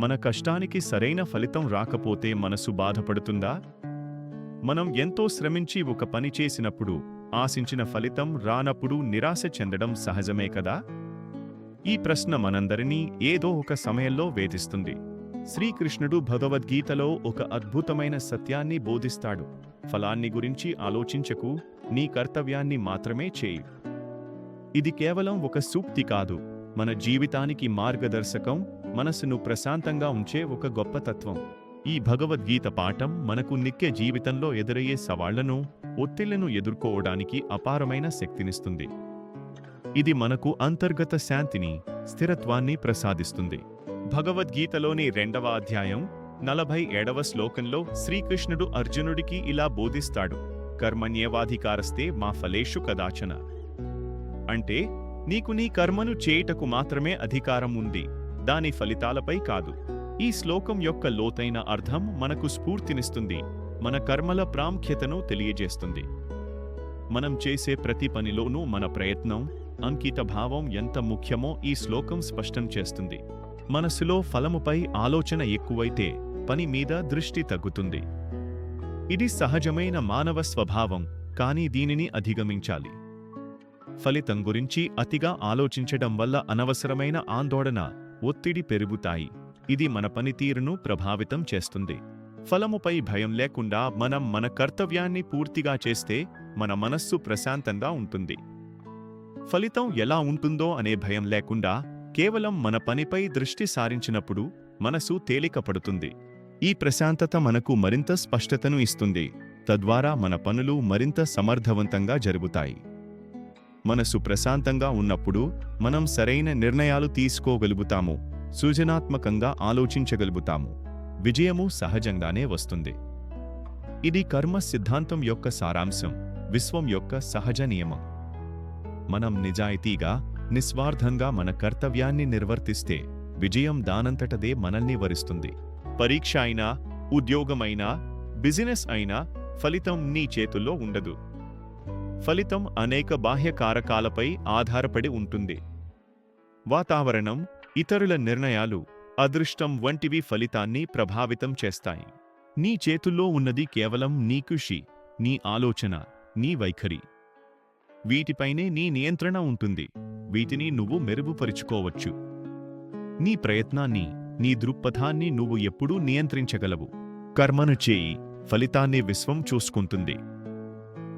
మన కష్టానికి సరైన ఫలితం రాకపోతే మనసు బాధపడుతుందా? మనం ఎంతో శ్రమించి ఒక పని చేసినప్పుడు ఆశించిన ఫలితం రానప్పుడు నిరాశ చెందడం సహజమే కదా? ఈ ప్రశ్న మనందరినీ ఏదో ఒక సమయంలో వేధిస్తుంది. శ్రీకృష్ణుడు భగవద్గీతలో ఒక అద్భుతమైన సత్యాన్ని బోధిస్తాడు. ఫలాన్ని గురించి ఆలోచించకు నీ కర్తవ్యాన్ని మాత్రమే చేయి. ఇది కేవలం ఒక సూక్తి కాదు. మన జీవితానికి మార్గదర్శకం మనస్సును ప్రశాంతంగా ఉంచే ఒక గొప్ప తత్వం. ఈ భగవద్గీత పాఠం మనకు నిత్య జీవితంలో ఎదురయ్యే సవాళ్ళను ఒత్తిళ్ళను ఎదుర్కోవడానికి అపారమైన శక్తినిస్తుంది. ఇది మనకు అంతర్గత శాంతిని స్థిరత్వాన్ని ప్రసాదిస్తుంది. భగవద్గీతలోని రెండవ అధ్యాయం నలభై ఏడవ శ్లోకంలో శ్రీకృష్ణుడు అర్జునుడికి ఇలా బోధిస్తాడు కర్మణ్యేవాధికారస్తే మా ఫలేషు కదాచన. అంటే నీకు నీ కర్మను చేయుటకు మాత్రమే అధికారం ఉంది. దాని ఫలితాలపై కాదు. ఈ శ్లోకం యొక్క లోతైన అర్థం మనకు స్ఫూర్తినిస్తుంది మన కర్మల ప్రాముఖ్యతను తెలియజేస్తుంది. మనం చేసే ప్రతి పనిలోనూ మన ప్రయత్నం అంకిత భావం ఎంత ముఖ్యమో ఈ శ్లోకం స్పష్టం చేస్తుంది. మనసులో ఫలముపై ఆలోచన ఎక్కువైతే పని మీద దృష్టి తగ్గుతుంది. ఇది సహజమైన మానవ స్వభావం కానీ దీనిని అధిగమించాలి. ఫలితం గురించి అతిగా ఆలోచించడం వల్ల అనవసరమైన ఆందోళన ఒత్తిడి పెరుగుతాయి. ఇది మన పనితీరును ప్రభావితం చేస్తుంది. ఫలముపై భయం లేకుండా మనం మన కర్తవ్యాన్ని పూర్తిగా చేస్తే మన మనస్సు ప్రశాంతంగా ఉంటుంది. ఫలితం ఎలా ఉంటుందో అనే భయం లేకుండా కేవలం మన పనిపై దృష్టి సారించినప్పుడు మనసు తేలికపడుతుంది. ఈ ప్రశాంతత మనకు మరింత స్పష్టతను ఇస్తుంది. తద్వారా మన పనులు మరింత సమర్థవంతంగా జరుగుతాయి. మనసు ప్రశాంతంగా ఉన్నప్పుడు మనం సరైన నిర్ణయాలు తీసుకోగలుగుతాము. సృజనాత్మకంగా ఆలోచించగలుగుతాము. విజయము సహజంగానే వస్తుంది. ఇది కర్మ సిద్ధాంతం యొక్క సారాంశం. విశ్వం యొక్క సహజ నియమం. మనం నిజాయితీగా నిస్వార్థంగా మన కర్తవ్యాన్ని నిర్వర్తిస్తే విజయం దానంతటదే మనల్ని వరిస్తుంది. పరీక్ష అయినా ఉద్యోగమైనా బిజినెస్ అయినా ఫలితం నీ చేతుల్లో ఉండదు. ఫలితం అనేక బాహ్య కారకాలపై ఆధారపడి ఉంటుంది. వాతావరణం ఇతరుల నిర్ణయాలు అదృష్టం వంటివి ఫలితాన్ని ప్రభావితం చేస్తాయి. నీ చేతుల్లో ఉన్నది కేవలం నీ కృషి నీ ఆలోచన నీ వైఖరి. వీటిపైనే నీ నియంత్రణ ఉంటుంది. వీటిని నువ్వు మెరుగుపరుచుకోవచ్చు. నీ ప్రయత్నాన్ని నీ దృక్పథాన్ని నువ్వు ఎప్పుడూ నియంత్రించగలవు. కర్మను చేయి ఫలితాన్ని విశ్వం చూసుకుంటుంది.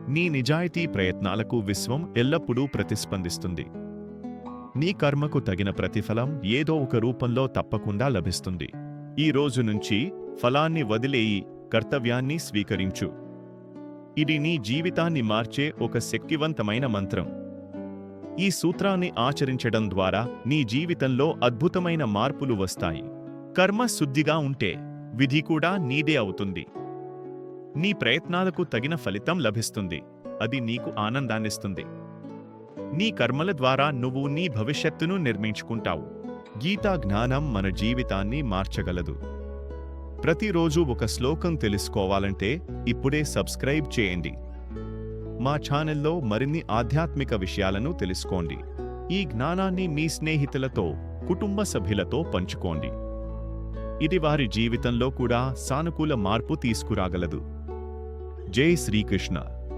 నీ నిజాయితీ ప్రయత్నాలకు విశ్వం ఎల్లప్పుడూ ప్రతిస్పందిస్తుంది. నీ కర్మకు తగిన ప్రతిఫలం ఏదో ఒక రూపంలో తప్పకుండా లభిస్తుంది. ఈ రోజు నుంచి ఫలాన్ని వదిలేయి కర్తవ్యాన్ని స్వీకరించు. ఇది నీ జీవితాన్ని మార్చే ఒక శక్తివంతమైన మంత్రం. ఈ సూత్రాన్ని ఆచరించడం ద్వారా నీ జీవితంలో అద్భుతమైన మార్పులు వస్తాయి. కర్మ శుద్ధిగా ఉంటే విధి కూడా నీదే అవుతుంది. నీ ప్రయత్నాలకు తగిన ఫలితం లభిస్తుంది. అది నీకు ఆనందాన్నిస్తుంది. నీ కర్మల ద్వారా నువ్వు నీ భవిష్యత్తును నిర్మించుకుంటావు. గీతా జ్ఞానం మన జీవితాన్ని మార్చగలదు. ప్రతిరోజు ఒక శ్లోకం తెలుసుకోవాలంటే ఇప్పుడే సబ్స్క్రైబ్ చేయండి. మా ఛానల్లో మరిన్ని ఆధ్యాత్మిక విషయాలను తెలుసుకోండి. ఈ జ్ఞానాన్ని మీ స్నేహితులతో కుటుంబ సభ్యులతో పంచుకోండి. ఇది వారి జీవితంలో కూడా సానుకూల మార్పు తీసుకురాగలదు. जय श्री कृष्णा